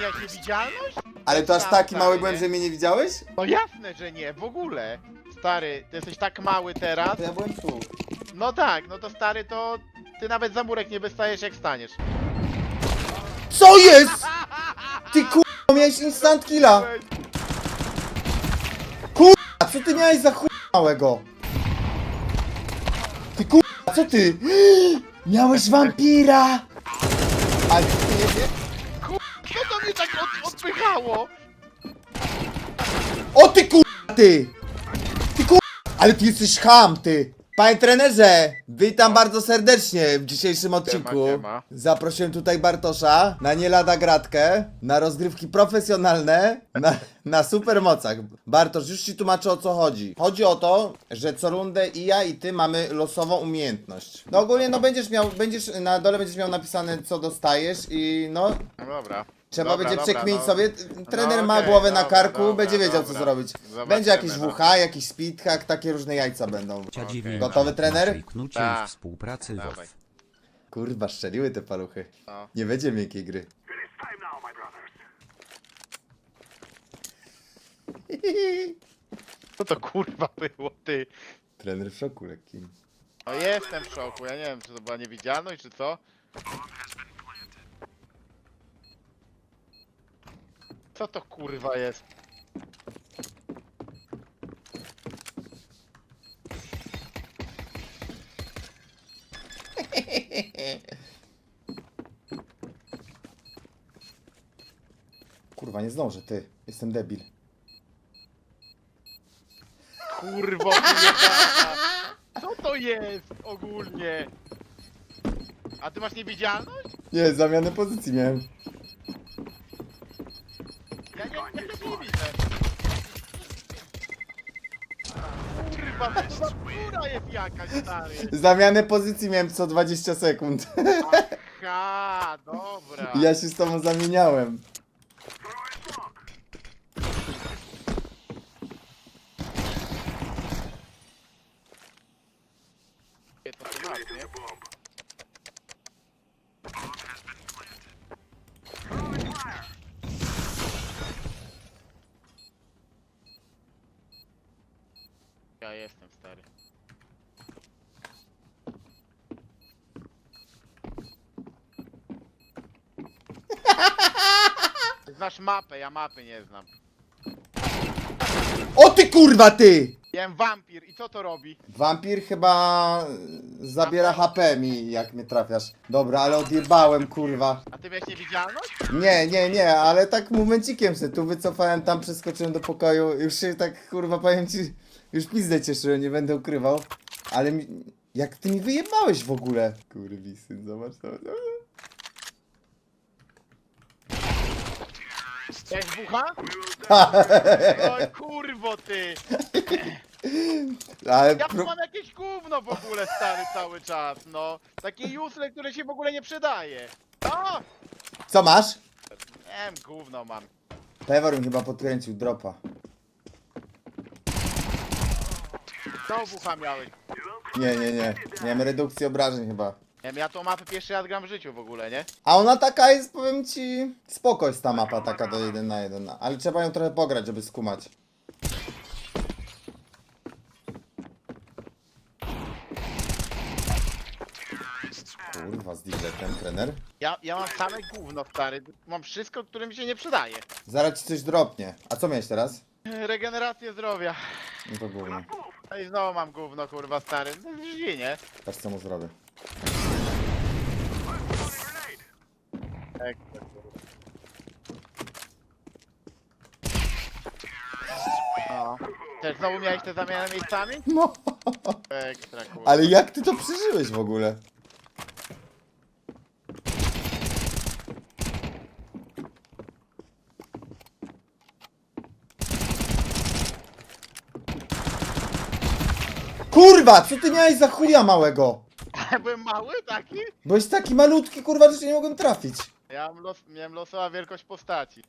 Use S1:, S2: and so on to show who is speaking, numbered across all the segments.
S1: miałeś niewidzialność?
S2: Ale to aż taki mały
S1: nie?
S2: byłem, że mnie nie widziałeś?
S1: No jasne, że nie, w ogóle. Stary, ty jesteś tak mały teraz.
S2: To ja byłem tu.
S1: No tak, no to stary, to ty nawet za murek nie wystajesz jak staniesz.
S2: Co jest? Ty kurwa, miałeś instant killa. A co ty miałeś za chuj małego? Ty kurwa, co ty? Miałeś wampira! Ale ty nie wie...
S1: Odpychało?
S2: O ty kurwa, ty! Ty kurwa! Ale ty jesteś ham, ty! Panie trenerze, witam bardzo serdecznie w dzisiejszym odcinku.
S1: siema.
S2: Zaprosiłem tutaj Bartosza na nie lada gratkę, na rozgrywki profesjonalne, na, na supermocach. Bartosz, już ci tłumaczę o co chodzi. Chodzi o to, że co rundę i ja i ty mamy losową umiejętność. No ogólnie no będziesz miał, będziesz, na dole będziesz miał napisane co dostajesz i no
S1: No dobra.
S2: Trzeba
S1: Dobra,
S2: będzie
S1: dobra,
S2: przekminić
S1: no.
S2: sobie. Trener
S1: No
S2: ma
S1: okej,
S2: głowę na
S1: dobra,
S2: karku,
S1: dobra,
S2: będzie wiedział co
S1: dobra.
S2: zrobić.
S1: Zobaczymy,
S2: Będzie jakiś
S1: no.
S2: WH, jakiś speedhack, takie różne jajca będą.
S3: Okej.
S2: Gotowy trener?
S3: I współpracy
S1: Dawaj.
S3: WOF.
S2: Kurwa, strzeliły te paluchy.
S1: No.
S2: Nie będzie miękkiej gry.
S1: Co to kurwa było, ty?
S2: Trener w szoku lekkim.
S1: No jestem w szoku, ja nie wiem, czy to była niewidzialność, czy co? Co to kurwa jest?
S2: Kurwa, nie zdążę, ty. Jestem debil.
S1: Kurwo, jebana. Co to jest ogólnie? A ty masz niewidzialność?
S2: Nie, zamianę pozycji miałem.
S1: Kurwa, góra jest jakaś, stary.
S2: Zamianę pozycji miałem co 20 sekund.
S1: Ha, dobra.
S2: Ja się z tobą zamieniałem.
S1: To ty masz, nie? Ja jestem stary. Znasz mapę, ja mapy nie znam.
S2: O ty kurwa, ty!
S1: Jem wampir i co to robi?
S2: Wampir chyba zabiera HP mi, jak mnie trafiasz. Dobra, ale odjebałem, kurwa.
S1: A ty miałeś niewidzialność?
S2: Nie, nie, nie, ale tak momencikiem się tu wycofałem, tam przeskoczyłem do pokoju, już się tak kurwa powiem ci, już pizdę cieszyłem, nie będę ukrywał. Ale mi, jak ty mi wyjebałeś w ogóle? Kurwisyn, zobacz, zobacz.
S1: Miałeś bucha? Oj kurwo ty!
S2: Ale
S1: Ja tu
S2: pro...
S1: mam jakieś gówno w ogóle stary cały czas, no. Takie useless, które się w ogóle nie przydaje. O!
S2: Co masz?
S1: Nie wiem, gówno mam.
S2: Pewor mi chyba podkręcił dropa.
S1: Co bucha miałeś?
S2: Nie, nie, nie. Miałem redukcję obrażeń chyba.
S1: Nie wiem, ja tą mapę pierwszy raz gram w życiu w ogóle, nie?
S2: A ona taka jest, powiem ci, spoko jest ta mapa taka do 1 na 1, ale trzeba ją trochę pograć, żeby skumać. Kurwa, z ten trener.
S1: Ja, ja mam same gówno stary. Mam wszystko, które mi się nie przydaje.
S2: Zaraz ci coś dropnie. A co miałeś teraz?
S1: Regenerację zdrowia.
S2: No to gówno.
S1: No i znowu mam gówno, kurwa stary. No drzwi, nie?
S2: Patrz co mu zrobię.
S1: Ekstra, kurwa. No. Też znowu miałeś te zamiany miejscami?
S2: No,
S1: Ekstra, kurwa.
S2: ale jak ty to przeżyłeś w ogóle? Kurwa, co ty miałeś za chuja małego?
S1: Byłem mały taki?
S2: Byłeś taki malutki, kurwa, że się nie mogłem trafić.
S1: Ja los, miałem losowa wielkość postaci.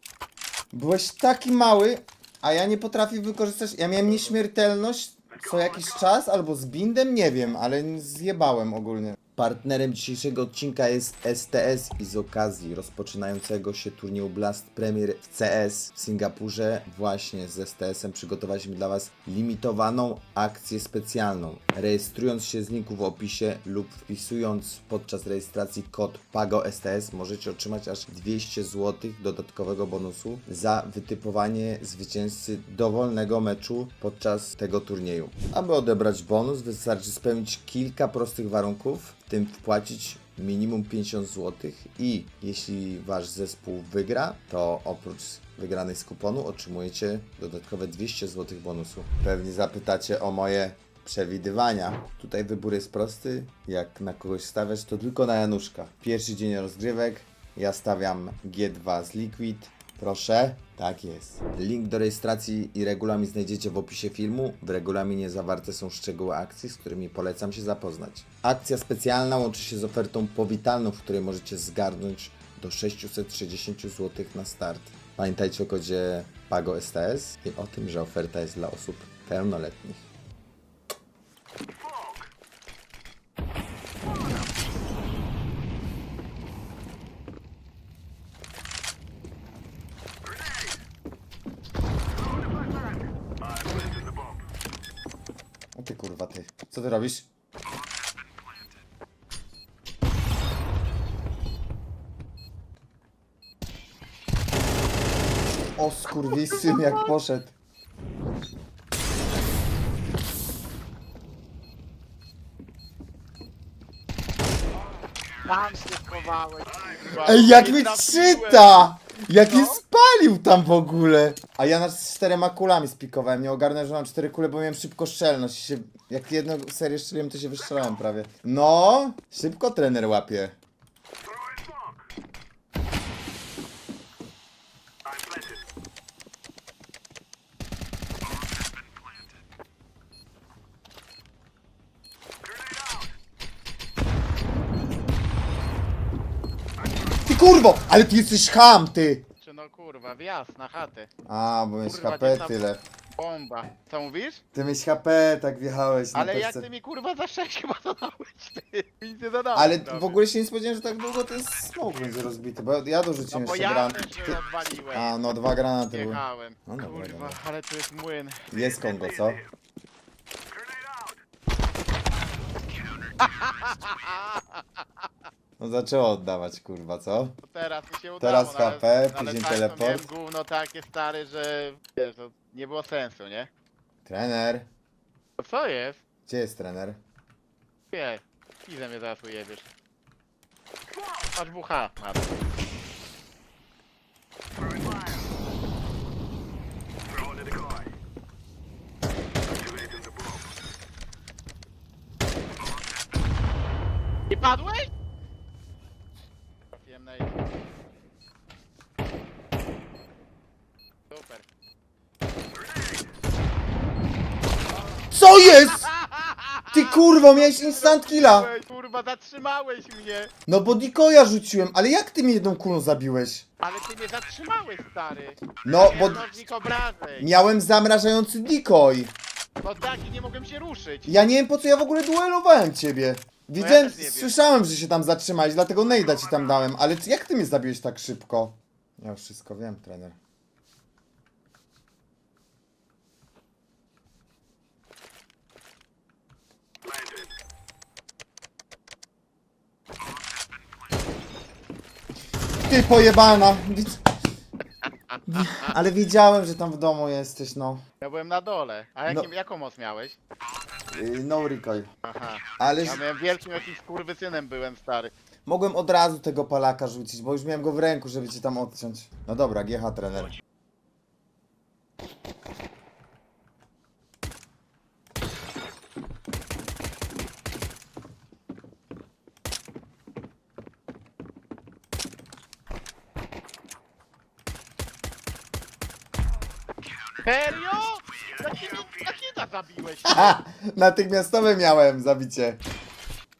S2: Byłeś taki mały, a ja nie potrafię wykorzystać. Ja miałem nieśmiertelność co jakiś czas, albo z bindem, nie wiem, ale zjebałem ogólnie. Partnerem dzisiejszego odcinka jest STS i z okazji rozpoczynającego się turnieju Blast Premier w CS w Singapurze właśnie z STS-em przygotowaliśmy dla Was limitowaną akcję specjalną. Rejestrując się z linku w opisie lub wpisując podczas rejestracji kod PAGOSTS możecie otrzymać aż 200 zł dodatkowego bonusu za wytypowanie zwycięzcy dowolnego meczu podczas tego turnieju. Aby odebrać bonus wystarczy spełnić kilka prostych warunków, tym wpłacić minimum 50 zł i jeśli wasz zespół wygra, to oprócz wygranej z kuponu otrzymujecie dodatkowe 200 zł bonusu. Pewnie zapytacie o moje przewidywania. Tutaj wybór jest prosty. Jak na kogoś stawiać, to tylko na Januszka. Pierwszy dzień rozgrywek. Ja stawiam G2 z Liquid. Proszę. Tak jest. Link do rejestracji i regulamin znajdziecie w opisie filmu. W regulaminie zawarte są szczegóły akcji, z którymi polecam się zapoznać. Akcja specjalna łączy się z ofertą powitalną, w której możecie zgarnąć do 660 zł na start. Pamiętajcie o kodzie PAGOSTS i o tym, że oferta jest dla osób pełnoletnich. O ty kurwa ty. Co ty robisz? O skurwisyn jak poszedł.
S1: Tam się schowałeś, kurwa.
S2: Ej, jak mi
S1: trafiłem.
S2: czyta! Jak je spalił tam w ogóle! A ja nas z czterema kulami spikowałem. Nie ogarnę, że mam cztery kule, bo miałem szybko szczelność. Się, jak jedną serię strzeliłem, to się wystrzelałem prawie. No, szybko trener łapie. Ty kurwo! Ale ty jesteś ham, ty!
S1: No wjazd na chatę.
S2: A, bo
S1: Kurwa,
S2: HP
S1: tam-
S2: tyle.
S1: Bomba. Co mówisz?
S2: Ty miałeś HP, tak wjechałeś na
S1: Ale jak
S2: pesce.
S1: ty mi kurwa za 6 chyba dodałeś, ty. Nie dodałeś.
S2: Ale w ogóle się nie spodziewałem, że tak długo ten smoke będzie rozbity, bo ja
S1: No
S2: dorzuciłem
S1: bo
S2: jeszcze
S1: ja
S2: gran.
S1: też się rozwaliłem.
S2: A, no dwa granaty były.
S1: Jechałem.
S2: No dobra,
S1: Kurwa,
S2: dobra.
S1: ale tu jest młyn.
S2: Jest Kongo, co? No zaczęło oddawać, kurwa, co?
S1: To teraz mi się udało.
S2: Teraz
S1: no ale-
S2: HP,
S1: ale
S2: później
S1: tak, to
S2: teleport.
S1: miałem gówno takie stare, że wiesz, to nie było sensu, nie?
S2: Trener.
S1: To co jest?
S2: Gdzie jest trener?
S1: Nie, pizę mnie zaraz ujebiesz. Masz WH na to. Nie padłeś? Trafiłem na jedno. Super.
S2: Co jest? Ty kurwo, miałeś instant killa!
S1: Ej, Kurwa, zatrzymałeś mnie!
S2: No bo dikoja rzuciłem, ale jak ty mi jedną kulą zabiłeś?
S1: Ale ty mnie zatrzymałeś, stary!
S2: No, bo miałem zamrażający decoy.
S1: No tak, i nie mogłem się ruszyć!
S2: Ja nie wiem po co ja w ogóle duelowałem ciebie. Widziałem,
S1: też nie wiem.
S2: słyszałem, że się tam zatrzymałeś, dlatego nejda ci tam dałem, ale jak ty mnie zabiłeś tak szybko? Ja już wszystko wiem, trener. Ty pojebana! Ale wiedziałem, że tam w domu jesteś, no.
S1: Ja byłem na dole. A jakim,
S2: No.
S1: jaką moc miałeś?
S2: Yy, No recoil.
S1: Aha.
S2: Ale
S1: Ja miałem wielkim jakimś skurwysynem byłem, stary.
S2: mogłem od razu tego palaka rzucić, bo już miałem go w ręku, żeby cię tam odciąć. No dobra, GH trener.
S1: Zabiłeś?
S2: Ha! Natychmiastowe miałem zabicie.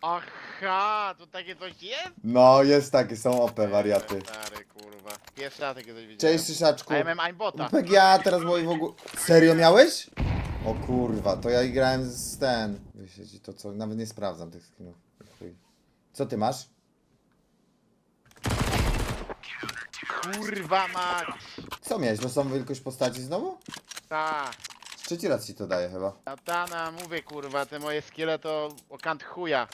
S1: Aha, to takie coś jest?
S2: No, jest takie, są OP wariaty.
S1: Stary, kurwa. Pierwszy raz takie coś widziałem.
S2: Cześć Szyszaczku.
S1: A ja miałem aimbota.
S2: PGA teraz moi w ogóle... Serio miałeś? O kurwa, to ja grałem z ten... Wyśleć to co, nawet nie sprawdzam tych skinów. Chuj. Co ty masz?
S1: Kurwa mać!
S2: Co miałeś? Losową wielkość postaci znowu?
S1: Ta,
S2: Trzeci raz ci to daje chyba.
S1: Natana, mówię kurwa, te moje skille to o kant chuja.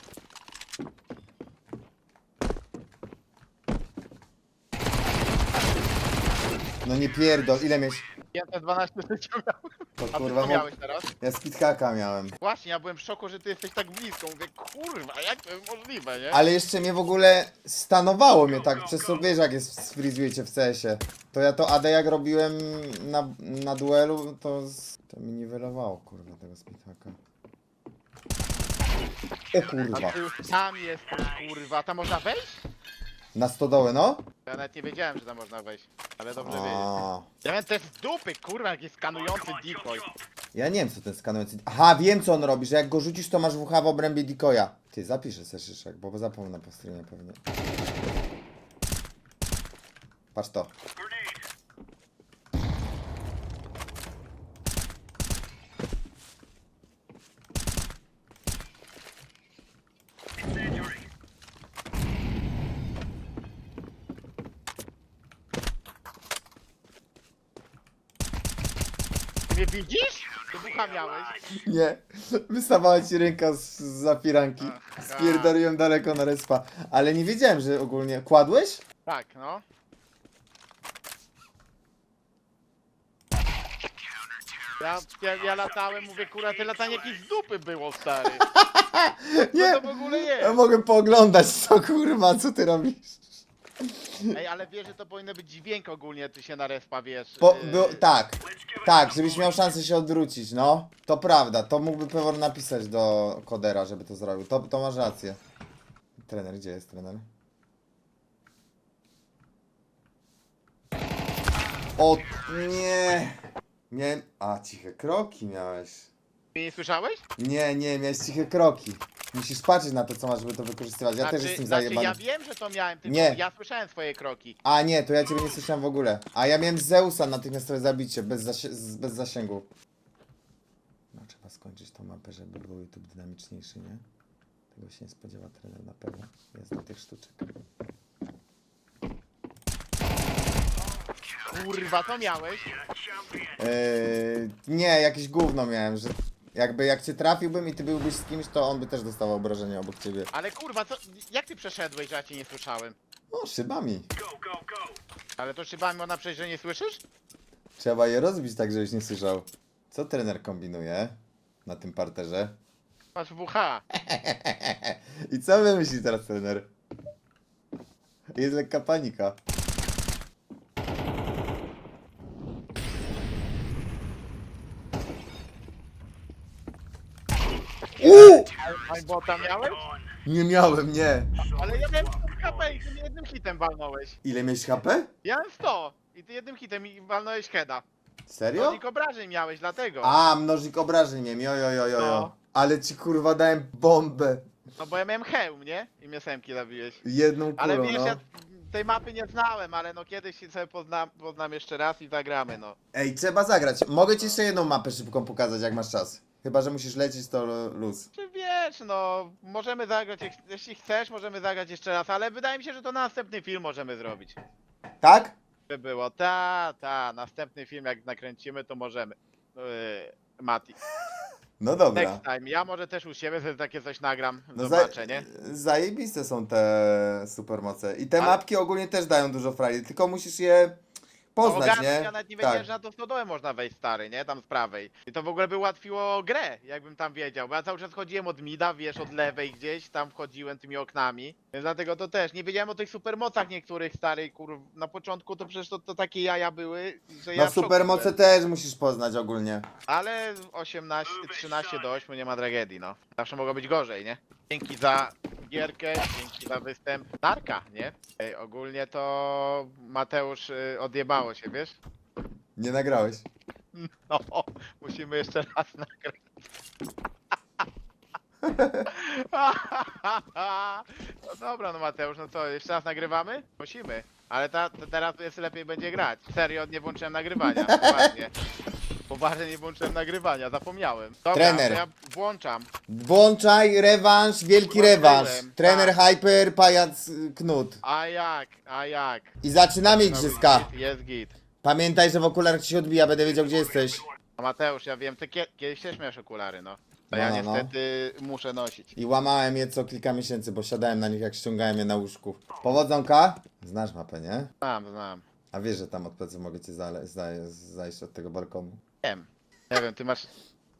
S2: No nie pierdol, ile miałeś?
S1: Ja te 12 życia miałem.
S2: To
S1: A ty
S2: kurwa,
S1: co miałeś teraz?
S2: ja skithaka miałem.
S1: Właśnie, ja byłem w szoku, że ty jesteś tak blisko. Mówię, kurwa, jak to jest możliwe, nie?
S2: Ale jeszcze mnie w ogóle stanowało mnie tak, przez to wiesz jak jest sfrizujecie w CS-ie. To ja to AD jak robiłem na, na duelu, to, z, to mi niwelowało kurwa tego skithaka. O
S1: A
S2: kurwa.
S1: ty już tam jesteś, kurwa. Tam można wejść?
S2: Na stodołę no?
S1: Ja nawet nie wiedziałem, że tam można wejść. Ale dobrze wiedzieć.
S2: A,
S1: Ja wiem, to jest z dupy, kurwa, jakiś skanujący decoy.
S2: ja nie wiem co ten skanujący... Aha, wiem co on robi, że jak go rzucisz to masz WH w obrębie decoya. Ty zapiszę se szyszek, bo zapomnę po stronie pewnie. Patrz to.
S1: Ty mnie widzisz? Miałeś.
S2: Nie, wystawała ci ręka z, z zapiranki. Spierdoliłem daleko na respa. Ale nie wiedziałem, że ogólnie... Kładłeś?
S1: Tak, no. Ja, ja, ja latałem, mówię, kurwa, te latanie jakieś z dupy było, stary.
S2: Nie.
S1: Co to w ogóle
S2: Ja
S1: jest?
S2: mogę pooglądać co kurwa, co ty robisz?
S1: Ej, ale wiesz, że to powinno być dźwięk ogólnie, ty się na respa, wiesz.
S2: Po,
S1: yy,
S2: był, tak, tak, żebyś miał szansę się odwrócić, no. To prawda, to mógłby Pewor napisać do kodera, żeby to zrobił. To, to masz rację. Trener, gdzie jest trener? O, nie. Nie, a ciche kroki miałeś.
S1: Ty nie słyszałeś?
S2: Nie, nie, miałeś ciche kroki. Musisz patrzeć na to, co masz, żeby to wykorzystywać. Ja też jestem
S1: znaczy,
S2: zajebany.
S1: ja wiem, że to miałem, tylko
S2: Nie.
S1: ja słyszałem swoje kroki.
S2: A nie, to ja ciebie nie słyszałem w ogóle. A ja miałem Zeusa natychmiastowe zabicie, bez, zasie- z- bez zasięgu. No trzeba skończyć tą mapę, żeby był YouTube dynamiczniejszy, nie? Tego się nie spodziewa trener na pewno. Jest do tych sztuczek.
S1: Kurwa, to miałeś.
S2: Eee, nie, jakieś gówno miałem, że jakby jak cię trafiłbym i ty byłbyś z kimś, to on by też dostał obrażenia obok ciebie.
S1: Ale kurwa, co, jak ty przeszedłeś, że ja cię nie słyszałem?
S2: O, szybami.
S1: Ale to szybami można przejść, że nie słyszysz?
S2: Trzeba je rozbić tak, żebyś nie słyszał. Co trener kombinuje na tym parterze?
S1: Masz WH.
S2: I co wymyśli teraz trener? Jest lekka panika.
S1: Tam miałeś?
S2: Nie miałem, nie.
S1: Ale ja miałem 100 HP i ty mnie jednym hitem walnąłeś.
S2: Ile miałeś HP?
S1: Ja mam 100 i ty jednym hitem i walnąłeś heada.
S2: Serio?
S1: Mnożnik obrażeń miałeś, dlatego.
S2: A, mnożnik obrażeń miałem, jo, jo, jo, jo, jo.
S1: No.
S2: Ale ci kurwa dałem bombę.
S1: No bo ja miałem hełm, nie? I mnie semki zabiłeś.
S2: Jedną kulą,
S1: Ale wiesz,
S2: no.
S1: ja tej mapy nie znałem, ale no kiedyś się sobie poznam, poznam jeszcze raz i zagramy, no.
S2: Ej, trzeba zagrać. Mogę ci jeszcze jedną mapę szybką pokazać, jak masz czas. Chyba, że musisz lecieć, to luz.
S1: Czy wiesz, no, możemy zagrać, jak- jeśli chcesz, możemy zagrać jeszcze raz, ale wydaje mi się, że to następny film możemy zrobić.
S2: Tak?
S1: By było, ta, ta, następny film jak nakręcimy, to możemy. Yy, Mati.
S2: No dobra.
S1: Next time. Ja może też u siebie sobie takie coś nagram.
S2: No za,
S1: Zobaczę, nie?
S2: zajebiste są te supermoce. I te
S1: Ale-
S2: mapki ogólnie też dają dużo frajdy, tylko musisz je poznać, nie?
S1: Ja nawet nie wiedziałem,
S2: tak.
S1: że na tą stodołę można wejść stary, nie? Tam z prawej. I to w ogóle by ułatwiło grę, jakbym tam wiedział. Bo ja cały czas chodziłem od mida, wiesz, od lewej gdzieś, tam wchodziłem tymi oknami. Więc dlatego to też. Nie wiedziałem o tych supermocach niektórych stary, kur... Na początku to przecież to, to takie jaja były, że ja
S2: No
S1: w szoku
S2: supermoce też musisz poznać ogólnie.
S1: Ale 18, 13 do 8 nie ma tragedii, no. Zawsze mogło być gorzej, nie? Dzięki za gierkę, dzięki za występ. Narka, nie? Ej, ogólnie to Mateusz y, odjebało się, wiesz?
S2: Nie nagrałeś.
S1: No, musimy jeszcze raz nagrać. No dobra, no Mateusz, no co, jeszcze raz nagrywamy? Musimy. Ale ta, ta, teraz jest lepiej będzie grać. Serio, nie włączyłem nagrywania. Poważnie. Poważnie nie włączyłem nagrywania, zapomniałem. Dobra,
S2: Trener.
S1: to ja włączam.
S2: Włączaj rewanż, wielki rewanż.
S1: tak.
S2: Trener Hyper, pajac y, Knut.
S1: A jak, a jak?
S2: I zaczynamy igrzyska.
S1: Jest git.
S2: Pamiętaj, że w okularach ci się odbija, będę wiedział gdzie jesteś.
S1: A Mateusz, ja wiem, ty kie kiedyś też miałeś okulary, no. To
S2: No,
S1: ja
S2: no, no.
S1: niestety muszę nosić.
S2: I łamałem je co kilka miesięcy, bo siadałem na nich jak ściągałem je na łóżku. Powodzonka? Znasz mapę, nie?
S1: Znam, znam.
S2: A wiesz, że tam od pleców mogę cię zale- zaj- zajść od tego balkonu.
S1: Wiem. Nie wiem, ty masz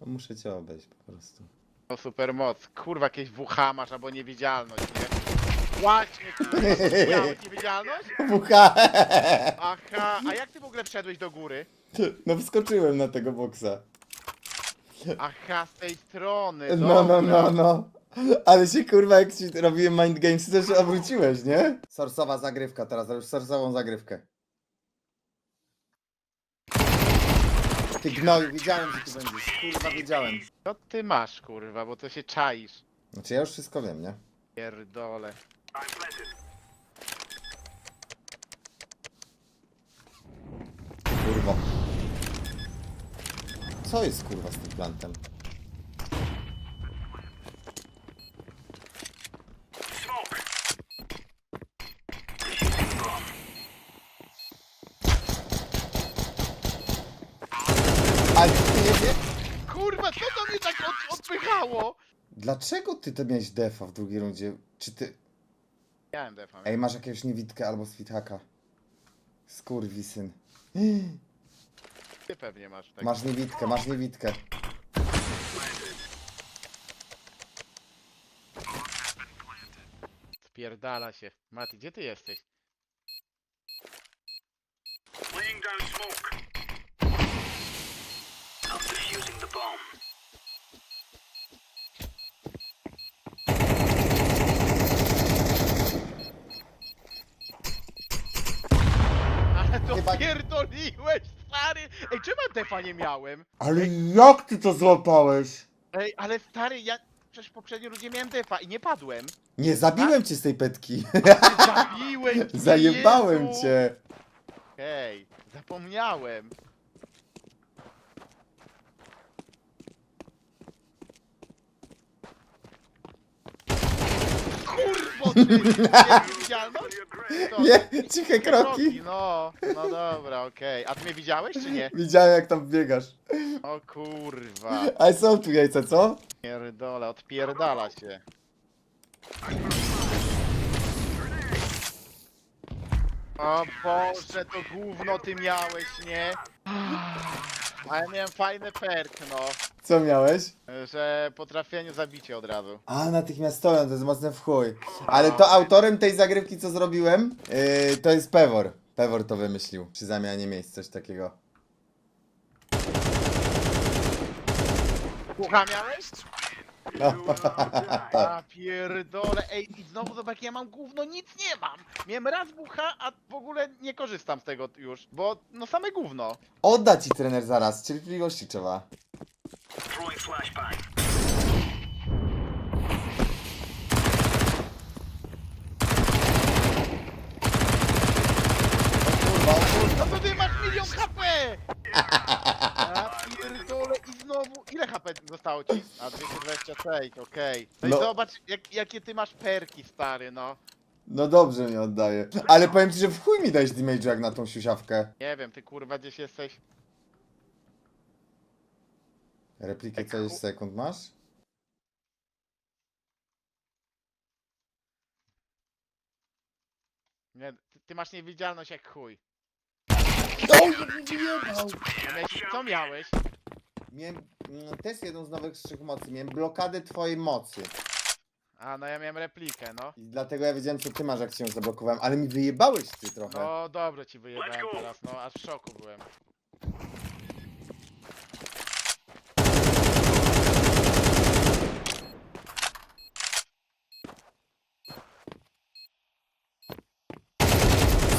S2: No, muszę cię obejść po prostu.
S1: no, super moc. Kurwa, jakieś WH masz albo niewidzialność, nie? Właśnie, kurwa. Miałeś niewidzialność?
S2: Pucha!
S1: Aha, a jak ty w ogóle wszedłeś do góry?
S2: No wskoczyłem na tego boksa.
S1: Aha, z tej strony.
S2: No, no,
S1: dobra.
S2: no, no. Ale się kurwa, jak ci robiłem mind games, to się obróciłeś, nie? Sorsowa zagrywka, teraz robisz sorsową zagrywkę. Ty gnoju, wiedziałem, że ty będziesz. Kurwa, wiedziałem.
S1: Co ty masz, kurwa, bo to się czaisz.
S2: Znaczy ja już wszystko wiem, nie?
S1: Pierdole.
S2: Kurwa. Co jest kurwa z tym plantem? Ale ty nie wie...
S1: Kurwa, co to mnie tak od, odpychało?
S2: Dlaczego ty to miałeś defa w drugiej rundzie? Czy ty...
S1: Miałem defa.
S2: Ej, masz jakiegoś niewidkę albo swithaka. Skurwisyn.
S1: Ty pewnie masz tak.
S2: Masz niewidkę, masz niewidkę.
S1: Spierdala się. Mati, gdzie ty jesteś?
S3: Laying down smoke. I'm defusing the bomb.
S1: Ale to
S2: Chyba-
S1: pierdoliłeś, stary! Ej, czemu ja defa nie miałem?
S2: Ale jak ty to złapałeś?
S1: Ej, ale stary, ja przecież w poprzedniej ludzie miałem defa i nie padłem.
S2: Nie, zabiłem cię z tej petki.
S1: Zabiłeś mnie,
S2: Zajebałem
S1: Jezu!
S2: cię.
S1: Hej, zapomniałem. Kurwo, ty! Widzialność? To-
S2: Nie, ciche kroki.
S1: No, no dobra, okej. A ty mnie widziałeś, czy nie?
S2: Widziałem jak tam biegasz.
S1: O kurwa.
S2: Ale są tu jajca, co?
S1: Pierdole, odpierdala się. O Boże, to gówno ty miałeś, nie? A ja miałem fajny perk, no.
S2: Co miałeś?
S1: Że po trafieniu zabicie od razu.
S2: A, natychmiastowe, to jest mocne w chuj. Ale to autorem tej zagrywki, co zrobiłem, yy, to jest Pewor. Pewor to wymyślił. Przy zamianie miejsc, coś takiego.
S1: Kucha miałeś?
S2: No.
S1: A pierdole, ej i znowu zobacz, ja mam gówno, nic nie mam. Miałem raz bucha, a w ogóle nie korzystam z tego już, bo no same gówno.
S2: Odda ci trener zaraz, cierpliwości trzeba.
S3: Throwing flashbang.
S1: No to ty masz milion HP! Znowu, ile HP zostało ci? A 226, okej. No,
S2: No.
S1: i zobacz, jak, jakie ty masz perki, stary, no.
S2: No dobrze mi oddaje. Ale powiem ci, że w chuj mi dać damage jak na tą siusiawkę.
S1: Nie wiem, ty kurwa gdzieś jesteś.
S2: Replikę co
S1: chu-
S2: sekund masz?
S1: Nie, ty, ty masz niewidzialność jak chuj.
S2: O, jak mi wyjebał!
S1: A Miałeś, co miałeś?
S2: Miałem mm, też jedną z nowych trzech mocy. Miałem blokadę twojej mocy.
S1: A, no ja miałem replikę, no.
S2: I dlatego ja wiedziałem, co ty masz, jak cię zablokowałem. Ale mi wyjebałeś ty trochę.
S1: No dobrze ci wyjebałem teraz, no aż w szoku byłem.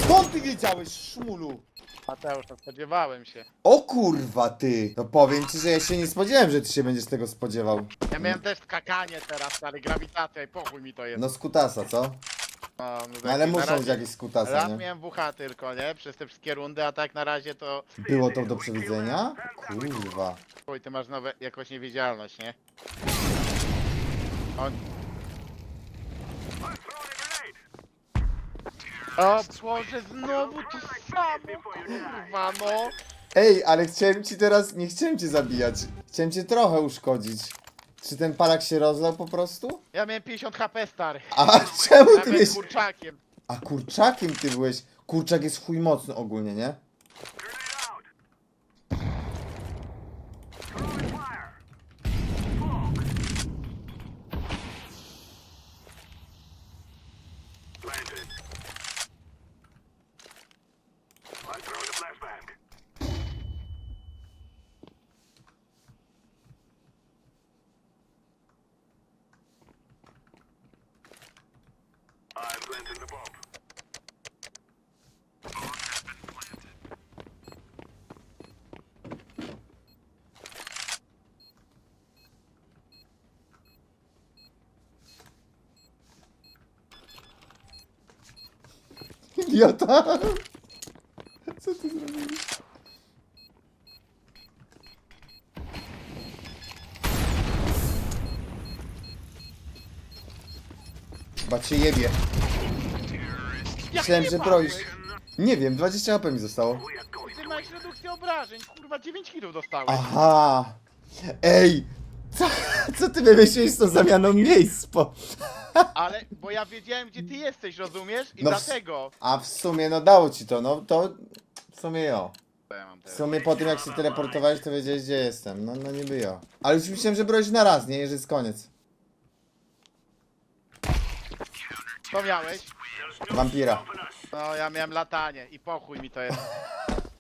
S2: Skąd ty wiedziałeś, szmulu?
S1: Mateusz, to spodziewałem się.
S2: O kurwa ty! No powiem ci, że ja się nie spodziewałem, że ty się będziesz tego spodziewał.
S1: Ja miałem też skakanie teraz, ale grawitacja i pochuj mi to jest.
S2: No skutasa, co?
S1: No, no,
S2: No
S1: taki
S2: ale
S1: na
S2: muszą
S1: razie-
S2: być jakieś skutasa,
S1: Raz
S2: nie?
S1: miałem WH tylko, nie? Przez te wszystkie rundy, a tak na razie to...
S2: Było to do przewidzenia? Kurwa.
S1: Oj, ty masz nowe, jakąś niewidzialność, nie? On... O Boże, znowu to samo, kurwa, no!
S2: Ej, ale chciałem ci teraz, nie chciałem cię zabijać. Chciałem cię trochę uszkodzić. Czy ten palak się rozlał po prostu?
S1: Ja miałem 50 HP, stary.
S2: A czemu ty
S1: Nawet
S2: miałeś...
S1: kurczakiem.
S2: A kurczakiem ty byłeś. Kurczak jest chuj mocny ogólnie, nie?
S3: Planted. I'm throwing a flashbang. I'm planting the bomb.
S2: Idiota! Co ty zrobiłeś? Chyba cię jebie. Myślałem, że broisz. Nie wiem, 20 HP mi zostało.
S1: Ty masz redukcję obrażeń, kurwa, 9 kg dostałeś.
S2: Aha! Ej! Co, co ty wymyśliłeś z tą zamianą miejsc? Po...
S1: Ale, bo ja wiedziałem, gdzie ty jesteś, rozumiesz? I
S2: No w-
S1: dlatego...
S2: A w sumie, no dało ci to, no to... W sumie jo.
S1: Ja mam
S2: W
S1: teraz?
S2: sumie po tym jak się teleportowałeś, to wiedziałeś gdzie jestem. No, no niby jo. Ale już myślałem, że broisz na raz, nie? Że jest koniec.
S1: Co miałeś?
S2: Wampira.
S1: No, ja miałem latanie i pochuj mi to jest.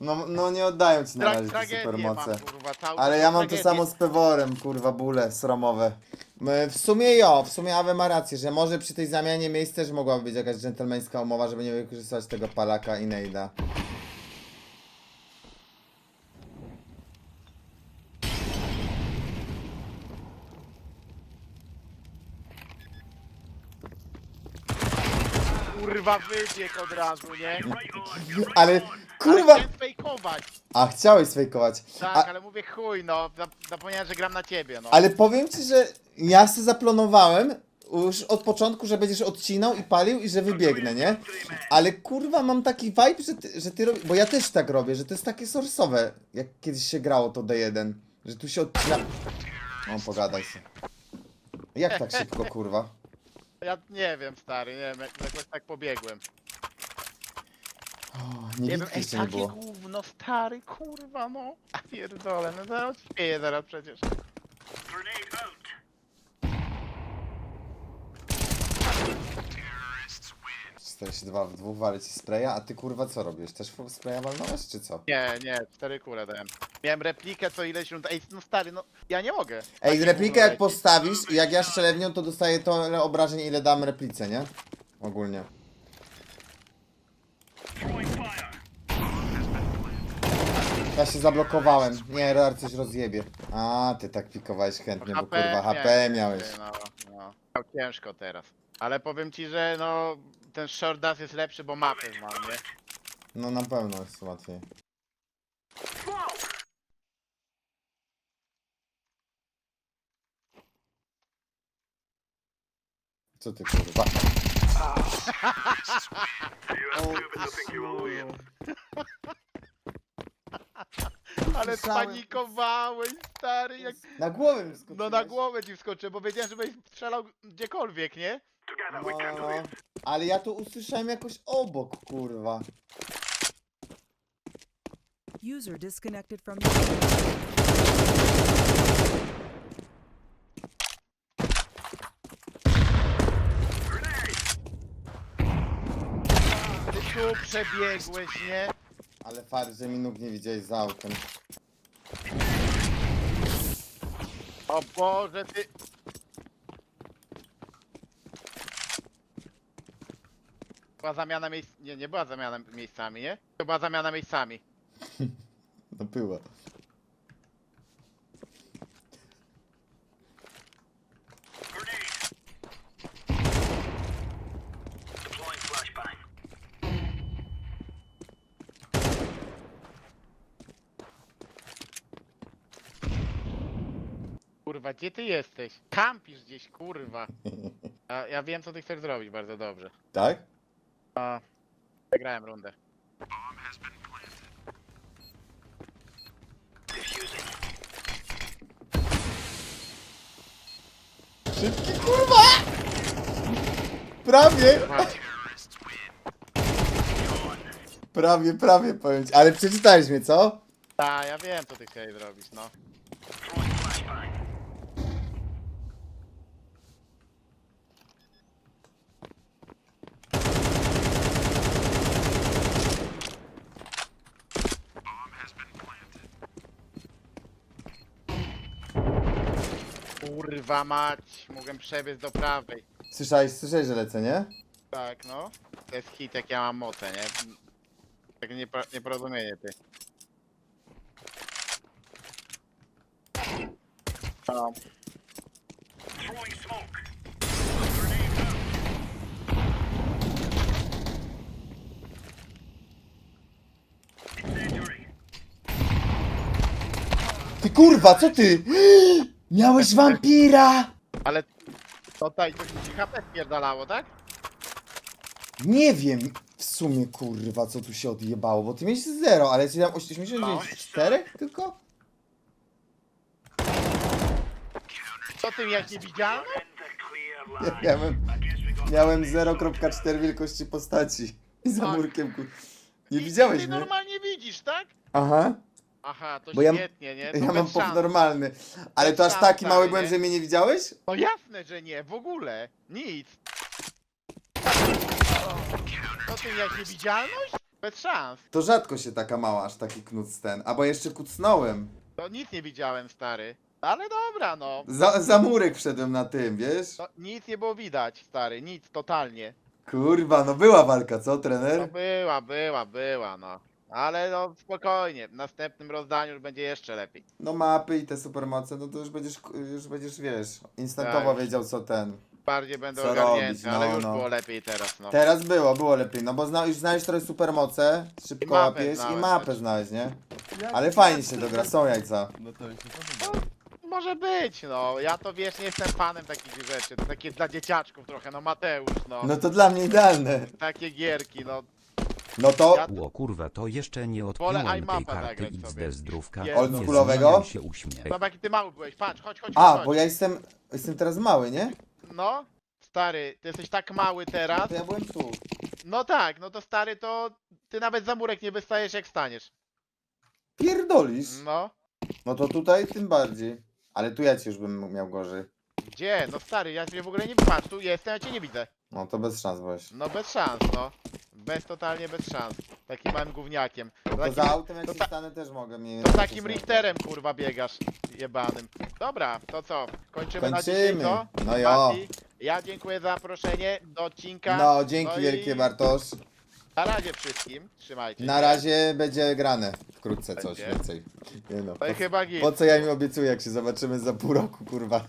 S2: No, no nie oddają ci na
S1: Tra
S2: razie te
S1: tragedię
S2: supermoce.
S1: mam, kurwa, cały
S2: Ale ja mam to
S1: tragedię.
S2: samo z Peworem, kurwa, bóle sromowe. M, W sumie jo, w sumie Awe ma rację, że może przy tej zamianie miejsc też mogłaby być jakaś dżentelmeńska umowa, żeby nie wykorzystywać tego palaka i nejda.
S1: Kurwa, wybieg od razu, nie?
S2: Ale,
S1: Ale
S2: kurwa!
S1: chciałem fejkować.
S2: A, chciałeś sfejkować.
S1: Tak,
S2: A,
S1: ale mówię chuj, no. zap- Zapomniałem, że gram na ciebie, no.
S2: ale powiem ci, że ja sobie zaplanowałem już od początku, że będziesz odcinał i palił i że wybiegnę, nie? Ale kurwa mam taki vibe, że ty, że ty robisz, bo ja też tak robię, że to jest takie sorsowe, jak kiedyś się grało to D1, że tu się odcina... No pogadaj się. Jak tak szybko, kurwa?
S1: Ja nie wiem, stary, nie wiem, jak- jakoś tak pobiegłem.
S2: O, nie
S1: wiem, ej,
S2: jeszcze nie
S1: takie
S2: było.
S1: gówno, stary, kurwa, no. A pierdolę, no zaraz śpieję zaraz przecież.
S3: Grenade out.
S2: 42 w dwóch wali ci spraya, a ty kurwa co robisz? Też spraya walnąłeś, czy co?
S1: Nie, nie, cztery kule dałem. Miałem replikę co ileś rund. Ej, no stary, no ja nie mogę.
S2: Ej, replikę jak postawisz i jak ja strzelewnią, to dostaję tyle obrażeń, ile dam replice, nie? Ogólnie. Ja się zablokowałem. Nie, Rar coś rozjebie. A, ty tak pikowałeś chętnie, bo kurwa HP miałeś.
S1: No, no. Miał ciężko teraz. Ale powiem ci, że no ten short dash jest lepszy, bo mapę znam, nie?
S2: No na pewno jest łatwiej. Co ty kurwa?
S3: Win.
S1: Ale
S2: Słyszałem.
S1: spanikowałeś, stary, jak...
S2: Na głowę mi.
S1: No na głowę ci wskoczyłem, bo wiedziałem, że będziesz strzelał gdziekolwiek, nie?
S3: Together
S2: No,
S3: we can do it.
S2: ale ja to usłyszałem jakoś obok, kurwa.
S4: User disconnected from
S1: Ty tu przebiegłeś, nie?
S2: Ale fakt, że mi nóg nie widziałeś za autem.
S1: O Boże, ty... Była zamiana miejsc... Nie, nie była zamiana miejscami, nie? To była zamiana miejscami.
S2: No była.
S1: Kurwa, gdzie ty jesteś? Kampisz gdzieś, kurwa. Ja wiem, co ty chcesz zrobić bardzo dobrze.
S2: Tak?
S1: A, Wygrałem rundę.
S2: Szybki kurwa! Prawie! Prawie, prawie powiem ci. Ale przeczytałeś mnie, co?
S1: Ta, ja wiem, co ty chciałeś zrobić, no. Kurwa mać, mogłem przebiec do prawej.
S2: Słyszałeś, słyszałeś, że lecę, nie?
S1: Tak, no. To jest hit, jak ja mam mocę, nie? Tak niepro- nieporozumienie, ty. No.
S3: Throwing smoke. Incendiary.
S2: Ty kurwa, co ty? Miałeś wampira!
S1: Ale tutaj coś ci HP spierdalało, tak?
S2: Nie wiem w sumie kurwa, co tu się odjebało, bo ty miałeś 0, ale ja 84 tylko?
S1: Co ty?
S3: And the clear
S2: Ja miałem, miałem 0.4 wielkości postaci. I za
S1: Tak.
S2: murkiem kur... Nie widziałeś
S1: Ty
S2: mnie?
S1: normalnie widzisz, tak?
S2: Aha,
S1: Aha, to
S2: Bo ja-
S1: świetnie, nie? To
S2: ja
S1: bez
S2: mam pop normalny. Ale
S1: Bez
S2: to aż
S1: szans,
S2: taki mały
S1: stary,
S2: byłem,
S1: nie?
S2: że mnie nie widziałeś?
S1: No jasne, że nie, w ogóle. Nic. Co ty miałeś niewidzialność? Bez szans.
S2: To rzadko się taka mała, aż taki knuc ten. Albo jeszcze kucnąłem.
S1: To nic nie widziałem, stary. Ale dobra, no.
S2: Za, za murek wszedłem na tym, wiesz?
S1: To nic nie było widać, stary, nic, totalnie.
S2: Kurwa, no była walka, co
S1: No
S2: trener?
S1: była, była, była, no. Ale no spokojnie, w następnym rozdaniu już będzie jeszcze lepiej.
S2: No mapy i te supermoce, no to już będziesz, już będziesz, wiesz, instantowo
S1: Tak.
S2: wiedział co ten.
S1: Bardziej będę
S2: Co
S1: ogarnięty,
S2: robić, no,
S1: ale już
S2: no.
S1: było lepiej teraz, no.
S2: Teraz było, było lepiej, no bo zna, już znałeś trochę supermoce, szybko
S1: I mapę
S2: łapiesz i
S1: znałem
S2: mapę
S1: też.
S2: znałeś, nie? Ale fajnie się dogra, są jajca.
S5: No to mi się podoba.
S1: Może być, no. Ja to wiesz, nie jestem fanem takich rzeczy. To takie dla dzieciaczków trochę, no Mateusz, no.
S2: No to dla mnie idealne.
S1: Takie gierki, no.
S2: No to
S1: Ja-
S6: Ło kurwa, to jeszcze nie
S1: Wolę iMapa
S6: tej karty
S1: zagrać
S6: XD zdrówka. Nie
S2: Oldschoolowego?
S6: się uśmiech.
S1: Zobacz jaki ty mały byłeś, patrz, chodź, chodź,
S2: A,
S1: chodź.
S2: bo ja jestem, jestem teraz mały, nie?
S1: No, stary, ty jesteś tak mały teraz.
S2: To ja byłem tu.
S1: No tak, no to stary, to ty nawet za murek nie wystajesz jak staniesz.
S2: Pierdolisz.
S1: No.
S2: No to tutaj tym bardziej. Ale tu ja ci już bym miał gorzej.
S1: Gdzie? No stary, ja cię w ogóle nie patrz, tu jestem, ja cię nie widzę.
S2: No to bez szans byłeś.
S1: No bez szans, no. Bez, totalnie bez szans. Takim małym gówniakiem.
S2: To
S1: Takim,
S2: za autem jak
S1: to
S2: się
S1: ta-
S2: stanę też mogę mniej
S1: to takim Richterem kurwa biegasz, jebanym. Dobra, to co? Kończymy, na dzisiaj,
S2: Kończymy.
S1: co?
S2: No jo.
S1: Mati, Ja dziękuję za zaproszenie do odcinka.
S2: No, dzięki
S1: i
S2: wielkie Bartosz.
S1: Na razie wszystkim, trzymajcie
S2: Na
S1: się.
S2: razie będzie grane. Wkrótce coś
S1: Będzie.
S2: więcej. Nie no.
S1: No i chyba git.
S2: po co ja mi obiecuję, jak się zobaczymy za pół roku, kurwa.